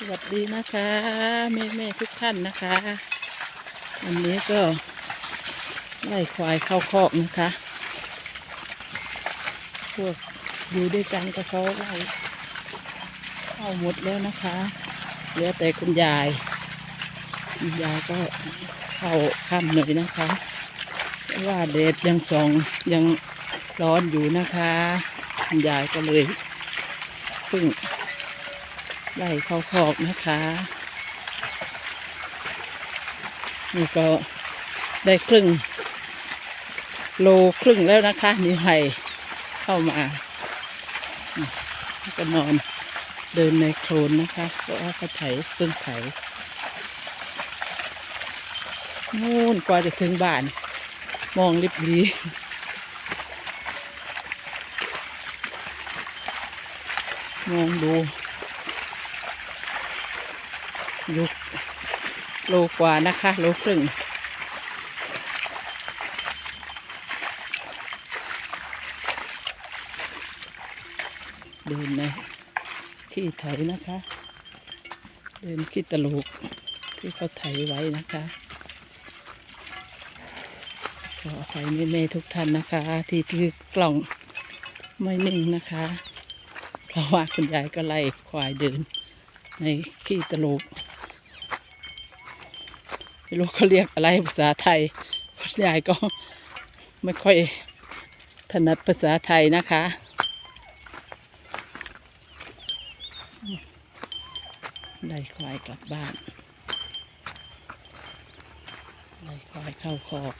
สวัสดีนะคะแม่แม่ทุกท่านนะคะวันนี้ก็ไล่ควายเข้าคอกนะคะ พวกอยู่ด้วยกันก็เขาไล่เข้าหมดแล้วนะคะเหลือแต่คุณยายคุณยายก็เข้าค่ำหน่อยนะคะเพราะว่าแดดยังส่องยังร้อนอยู่นะคะ คุณยายก็เลย ไล่เข้าคอกนะคะ นี่ก็ได้ครึ่ง โลครึ่งแล้วนะคะนี่ไห่เข้ามาก็นอนเดินในโคลนนะคะเพระว่าเขาไถเพิ่งไถนู่นกว่าจะถึงบ้าน มองริบลีมองดู โลโลกว่านะคะ โลครึ่งเดินในขี้ไถนะคะ เดินขี้ตลูกที่เขาไถไว้นะคะขออภัยแม่ๆทุกท่านนะคะ ที่ถือกล่องไม่นิ่งนะคะ เพราะว่าคุณยายก็ไล่ควายเดินในขี้ตลูก ไม่รู้เขาเรียกอะไรภาษาไทยคุณยายก็ไม่ค่อยถนัดภาษาไทยนะคะ ได้ควายกลับบ้าน ได้ควายเข้าคอก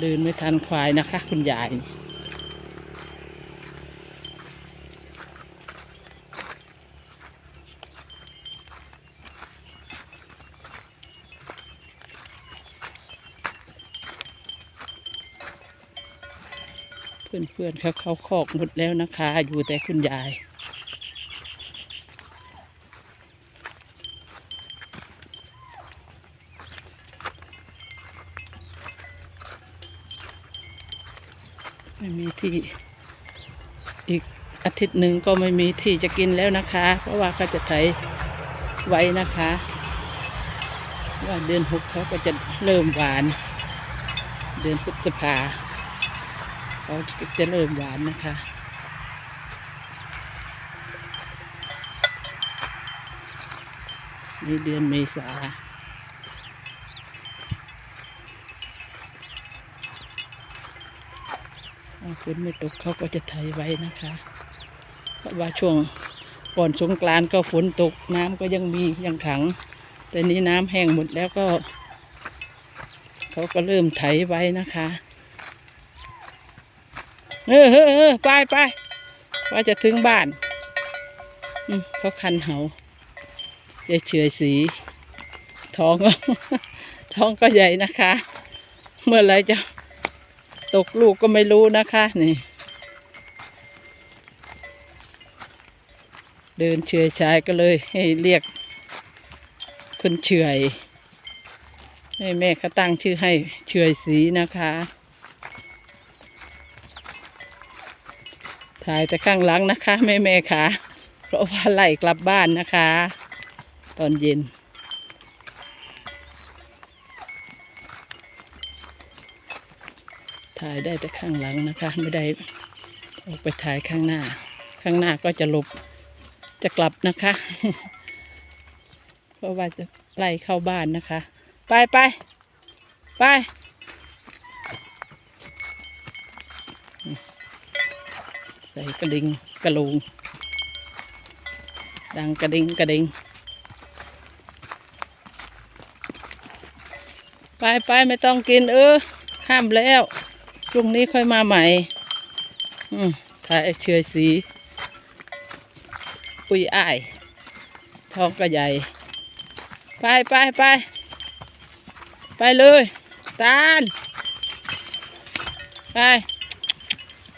เดินไม่ทันควายนะคะ คุณยาย เพื่อนๆเขาเขาคอกหมดแล้วนะคะ อยู่แต่คุณยายไม่มีที่อีกอาทิตย์หนึ่งก็ไม่มีที่จะกินแล้วนะคะ เพราะว่าเขาจะไถไว้นะคะ ว่าเดือนหกเขาก็จะเริ่มหวาน เดือนพฤษภา เขาจะเริ่มหวานนะคะนี่เดือนเมษาฝนไม่ตกเขาก็จะไถไว้นะคะ เพราะว่าช่วงก่อนสงกรานก็ฝนตกน้ำก็ยังมียังขัง แต่นี้น้ำแห้งหมดแล้วก็ เขาก็เริ่มไถไว้นะคะ เออเออเออไปไปว่าจะถึงบ้านอืมเขาคันเหายายเฉยสี ท้องก็ท้องก็ใหญ่นะคะ เมื่อไรจะตกลูกก็ไม่รู้นะคะนี่ เดินเฉยชายก็เลยให้เรียกคุณเฉยให้แม่เขาตั้งชื่อให้เฉยสีนะคะ ถ่ายแต่ข้างหลังนะคะ แม่แม่ๆค่ะ เพราะว่าไล่กลับบ้านนะคะ ตอนเย็น ถ่ายได้แต่ข้างหลังนะคะ ไม่ได้ออกไปถ่ายข้างหน้า ข้างหน้าก็จะหลบจะกลับนะคะ เพราะว่าจะไล่เข้าบ้านนะคะ ไปไปไป ส่กระดิ่งกระลงดังกระดิ่งกระดิ่งไปไปไม่ต้องกิน เออข้ามแล้วพรุ่งนี้ค่อยมาใหม่ อืมถ่ายเฉยสี ปุยอ้ายท้องก็ใหญ่ ไปไปไปไปเลย ตาล ไป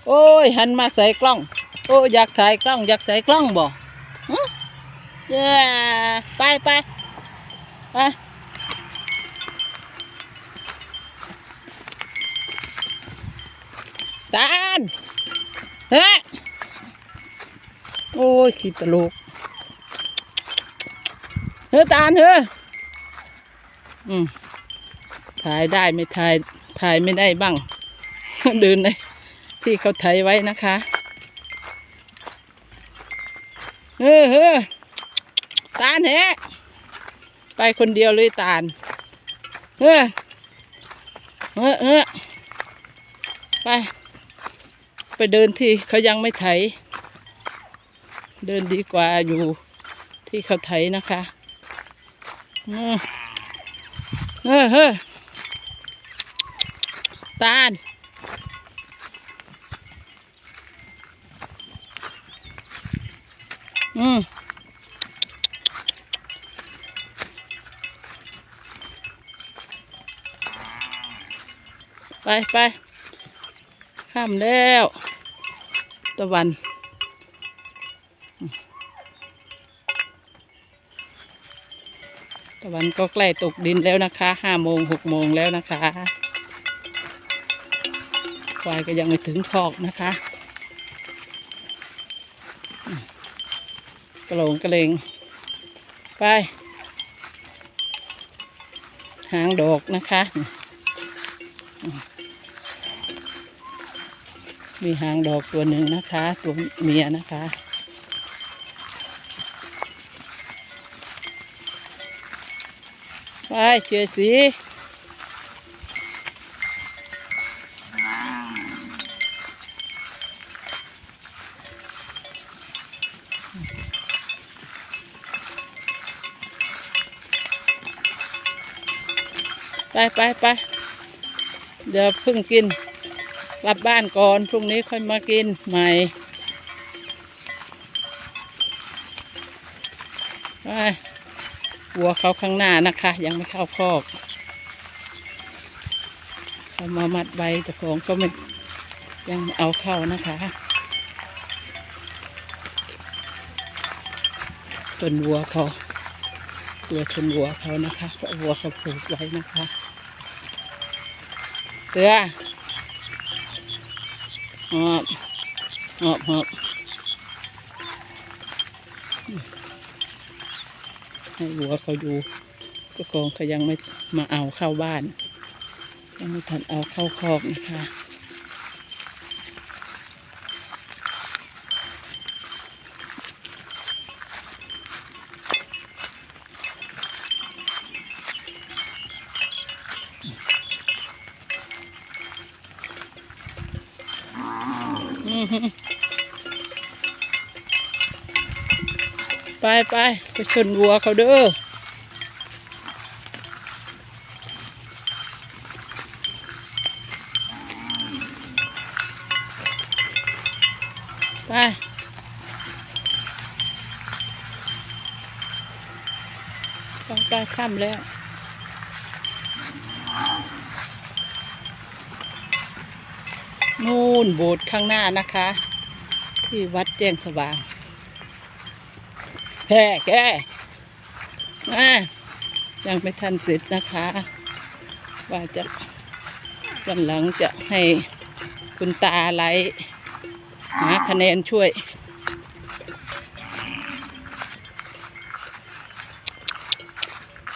โอ้ย หันมาใส่กล้อง โอ้อยากถ่ายกล้อง อยากใส่กล้องบ่ฮะเย้ไปไปไปตาลเฮ้ยโอ้ยขี้ตลกเฮ้ยตาลเฮ้ยอืมถ่ายได้ไม่ถ่ายถ่ายไม่ได้บ้าง เดินเลย ที่เขาถ่ายไว้นะคะเฮ้ยเฮ้ยตาลเฮไปคนเดียวเลยตาลเฮ้ยเฮ้ยเฮ้ยไป ไปเดินที่เขายังไม่ไถ เดินดีกว่าอยู่ที่เขาไถนะคะเฮ้ยเฮ้ยตาล อืมไปไปข้ามแล้ว ตะวัน ตะวันก็ใกล้ตกดินแล้วนะคะห้าโมงหกโมงแล้วนะคะควายก็ยังไม่ถึงคอกนะคะ ระโหลงกระเลงไป หางดอกนะคะมมีหางดอกตัวหนึ่งนะคะ ตัวเมียนะคะไปเชื่อสิ ไปไปไปเดี๋ยวเพิ่งกินกลับบ้านก่อนพรุ่งนี้ค่อยมากินใหม่ไปวัวเขาข้างหน้านะคะ ยังไม่เข้าคอกเขามามัดใบแต่ของก็ไม่ยังเอาเข้านะคะต้นวัวเขาตัวชนวัวเขานะคะเพราะวัวเขาผูกไว้นะคะ เสือหอบหอบหอบให้หัวเขาดูก็กองเขายังไม่มาเอาเข้าบ้าน ยังไม่ทันเอาเข้าคอกนะคะ ไปไปไปชนวัวเขาเด้อไปไปไปค่ำแล้ว นู่นโบสถ์ข้างหน้านะคะ ที่วัดแจ้งสว่าง แพ่แกอ่ายังไม่ทันเสร็จนะคะ ว่าจะวันหลังจะให้คุณตาไลหาคะแนนช่วย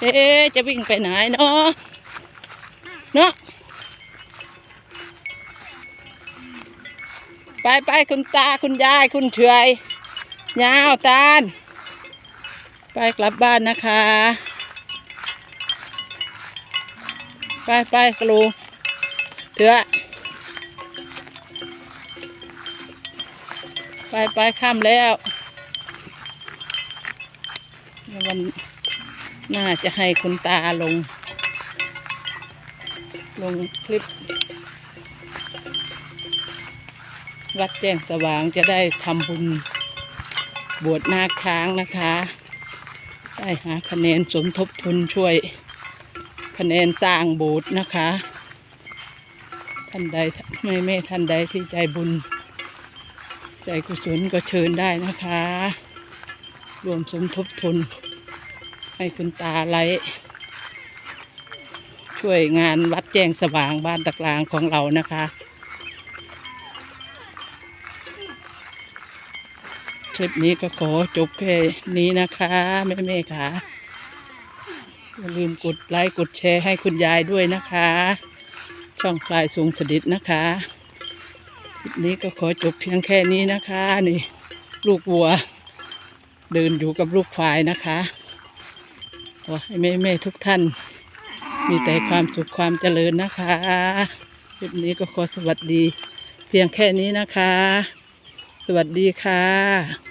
เอ๊จะวิ่งไปไหนเนาะเนาะ ไปไปคุณตาคุณยายคุณเฉยยาวตาล ไปกลับบ้านนะคะ ไปไปกระลูเถอะไปไปข้ามแล้ว วันน่าจะให้คุณตาลง ลงคลิป วัดแจ้งสว่างจะได้ทำบุญบวชนาคค้างนะคะ ได้หาคะแนนสมทบทุนช่วยคะแนนสร้างโบสถ์นะคะ ท่านใดไม่แม่ท่านใดที่ใจบุญ ใจกุศลก็เชิญได้นะคะ รวมสมทบทุน ให้คุณตาไลช่วยงานวัดแจ้งสว่างบ้านตะกลางของเรานะคะ คลิปนี้ก็ขอจบแค่นี้นะคะแม่แม่ๆค่ะอย่าลืมกดไลค์กดแชร์ให้คุณยายด้วยนะคะ ช่องพลายสูงสดิษนะคะคลิปนี้ก็ขอจบเพียงแค่นี้นะคะ นี่ ลูกวัว เดินอยู่กับลูกควายนะคะขอให้แม่แม่ๆทุกท่าน มีแต่ความสุขความเจริญนะคะคลิปนี้ก็ขอสวัสดี เพียงแค่นี้นะคะ สวัสดีค่ะ